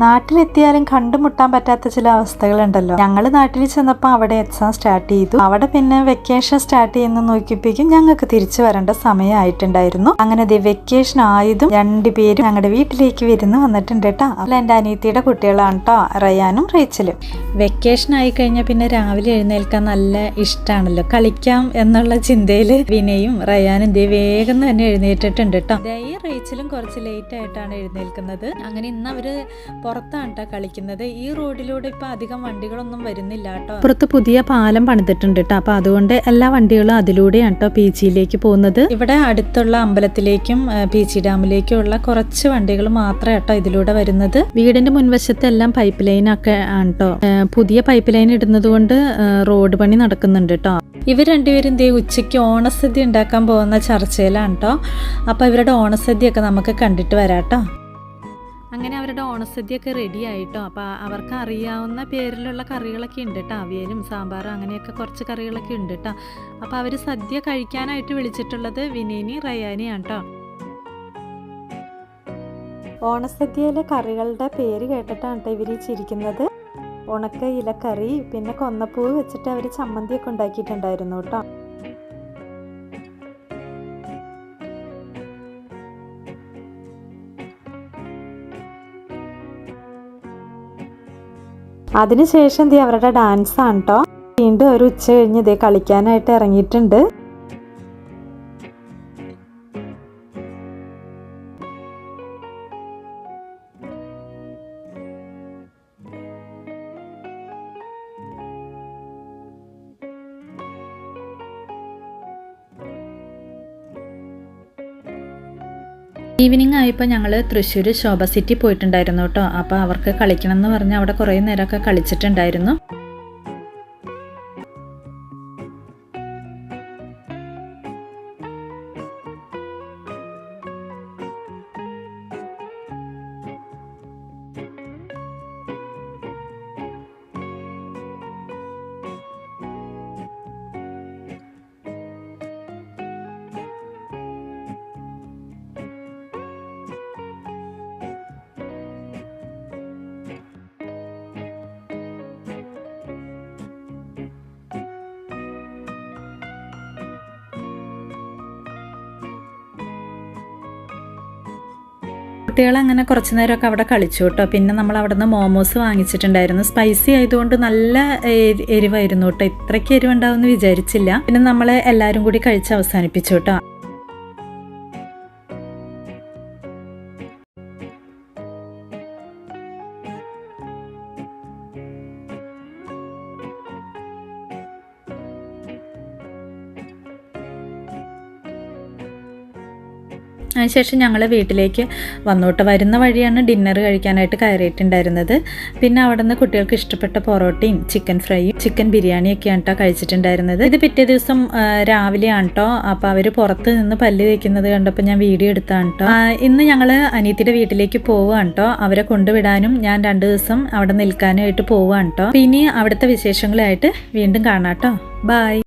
നാട്ടിലെത്തിയാലും കണ്ടുമുട്ടാൻ പറ്റാത്ത ചില അവസ്ഥകളുണ്ടല്ലോ. ഞങ്ങൾ നാട്ടിൽ ചെന്നപ്പോൾ അവിടെ എക്സാം സ്റ്റാർട്ട് ചെയ്തു. അവിടെ പിന്നെ വെക്കേഷൻ സ്റ്റാർട്ട് ചെയ്യുന്ന നോക്കിപ്പിക്കും ഞങ്ങൾക്ക് തിരിച്ചു വരേണ്ട സമയമായിട്ടുണ്ടായിരുന്നു. അങ്ങനെ ദേ വെക്കേഷൻ ആയതും രണ്ടുപേരും ഞങ്ങളുടെ വീട്ടിലേക്ക് വരുന്നു വന്നിട്ടുണ്ട് കേട്ടോ അല്ല എന്റെ അനിയത്തിയുടെ കുട്ടികളാണ് കേട്ടോ റയാനും റേച്ചലും. വെക്കേഷൻ ആയി കഴിഞ്ഞാൽ പിന്നെ രാവിലെ എഴുന്നേൽക്കാൻ നല്ല ഇഷ്ടമാണല്ലോ കളിക്കാം എന്നുള്ള ചിന്തയിൽ വിനയും റയാനും ദേ വേഗം തന്നെ എഴുന്നേറ്റിട്ടുണ്ട് കേട്ടോ ഈ റേച്ചലും കുറച്ച് ലേറ്റ് ആയിട്ടാണ് എഴുന്നേൽക്കുന്നത്. അങ്ങനെ ഇന്ന് അവർ പുറത്താണ് കേട്ടോ കളിക്കുന്നത്. ഈ റോഡിലൂടെ ഇപ്പൊ അധികം വണ്ടികളൊന്നും വരുന്നില്ല കേട്ടോ പുറത്ത് പുതിയ പാലം പണിതിട്ടുണ്ട് കേട്ടോ അപ്പൊ അതുകൊണ്ട് എല്ലാ വണ്ടികളും അതിലൂടെയാണ് കേട്ടോ പി ജിയിലേക്ക് പോകുന്നത്. ഇവിടെ അടുത്തുള്ള അമ്പലത്തിലേക്കും പി ജി ഡാമിലേക്കും ഉള്ള കുറച്ച് വണ്ടികൾ മാത്രമേ കേട്ടോ ഇതിലൂടെ വരുന്നത്. വീടിന്റെ മുൻവശത്തെ എല്ലാം പൈപ്പ് ലൈൻ ഒക്കെ ആണ് കേട്ടോ പുതിയ പൈപ്പ് ലൈൻ ഇടുന്നത് കൊണ്ട് റോഡ് പണി നടക്കുന്നുണ്ട് കേട്ടോ ഇവർ രണ്ടുപേരും ദേ ഉച്ചയ്ക്ക് ഓണസദ്യ ഉണ്ടാക്കാൻ പോകുന്ന ചർച്ചയിലാണ് കേട്ടോ അപ്പോൾ ഇവരുടെ ഓണസദ്യയൊക്കെ നമുക്ക് കണ്ടിട്ട് വരാട്ടോ. കേട്ടോ അങ്ങനെ അവരുടെ ഓണസദ്യയൊക്കെ റെഡി ആയിട്ടോ. അപ്പോൾ അവർക്ക് അറിയാവുന്ന പേരിലുള്ള കറികളൊക്കെ ഉണ്ട് കേട്ടോ അവിയലും സാമ്പാറും അങ്ങനെയൊക്കെ കുറച്ച് കറികളൊക്കെ ഉണ്ട് കേട്ടോ അപ്പോൾ അവർ സദ്യ കഴിക്കാനായിട്ട് വിളിച്ചിട്ടുള്ളത് വിനീനി റയാനിയാണ് കേട്ടോ ഓണസദ്യയിലെ കറികളുടെ പേര് കേട്ടിട്ടാണ് കേട്ടോ ഇവർ ചിരിക്കുന്നത്. ഉണക്ക ഇലക്കറി പിന്നെ കൊന്നപ്പൂവ് വെച്ചിട്ട് അവർ ചമ്മന്തിയൊക്കെ ഉണ്ടാക്കിയിട്ടുണ്ടായിരുന്നു കേട്ടോ അതിനുശേഷം ദേ അവരുടെ ഡാൻസ് ആണ് കേട്ടോ വീണ്ടും ഒരു ഉച്ച കഴിഞ്ഞ് ഇതേ കളിക്കാനായിട്ട് ഇറങ്ങിയിട്ടുണ്ട്. ഈവനിങ് ആയപ്പോൾ ഞങ്ങൾ തൃശ്ശൂർ ശോഭ സിറ്റി പോയിട്ടുണ്ടായിരുന്നു കേട്ടോ. അപ്പോൾ അവർക്ക് കളിക്കണം എന്ന് പറഞ്ഞ് അവിടെ കുറേ നേരമൊക്കെ കളിച്ചിട്ടുണ്ടായിരുന്നു. കുട്ടികൾ അങ്ങനെ കുറച്ച് നേരമൊക്കെ അവിടെ കളിച്ചു കേട്ടോ. പിന്നെ നമ്മൾ അവിടെ നിന്ന് മോമോസ് വാങ്ങിച്ചിട്ടുണ്ടായിരുന്നു. സ്പൈസി ആയതുകൊണ്ട് നല്ല എരി- എരിവായിരുന്നു കേട്ടോ. ഇത്രയ്ക്ക് എരിവുണ്ടാവും എന്ന് വിചാരിച്ചില്ല. പിന്നെ നമ്മൾ എല്ലാവരും കൂടി കഴിച്ച് അവസാനിപ്പിച്ചു കേട്ടോ. അതിനുശേഷം ഞങ്ങൾ വീട്ടിലേക്ക് വന്നോട്ട്. വരുന്ന വഴിയാണ് ഡിന്നർ കഴിക്കാനായിട്ട് കയറിയിട്ടുണ്ടായിരുന്നത്. പിന്നെ അവിടെ നിന്ന് കുട്ടികൾക്ക് ഇഷ്ടപ്പെട്ട പൊറോട്ടയും ചിക്കൻ ഫ്രൈയും ചിക്കൻ ബിരിയാണിയൊക്കെയാണ് കേട്ടോ കഴിച്ചിട്ടുണ്ടായിരുന്നത്. ഇത് പിറ്റേ ദിവസം രാവിലെയാണ് കേട്ടോ. അപ്പോൾ അവർ പുറത്ത് നിന്ന് പല്ല് തേക്കുന്നത് കണ്ടപ്പോൾ ഞാൻ വീഡിയോ എടുത്താണ് കേട്ടോ. ഇന്ന് ഞങ്ങൾ അനിയത്തിയുടെ വീട്ടിലേക്ക് പോവുകയാണ് കേട്ടോ. അവരെ കൊണ്ടുവിടാനും ഞാൻ രണ്ട് ദിവസം അവിടെ നിൽക്കാനായിട്ട് പോവുകയാണ് കേട്ടോ. പിന്നെ അവിടുത്തെ വിശേഷങ്ങളായിട്ട് വീണ്ടും കാണാം കേട്ടോ. ബായ്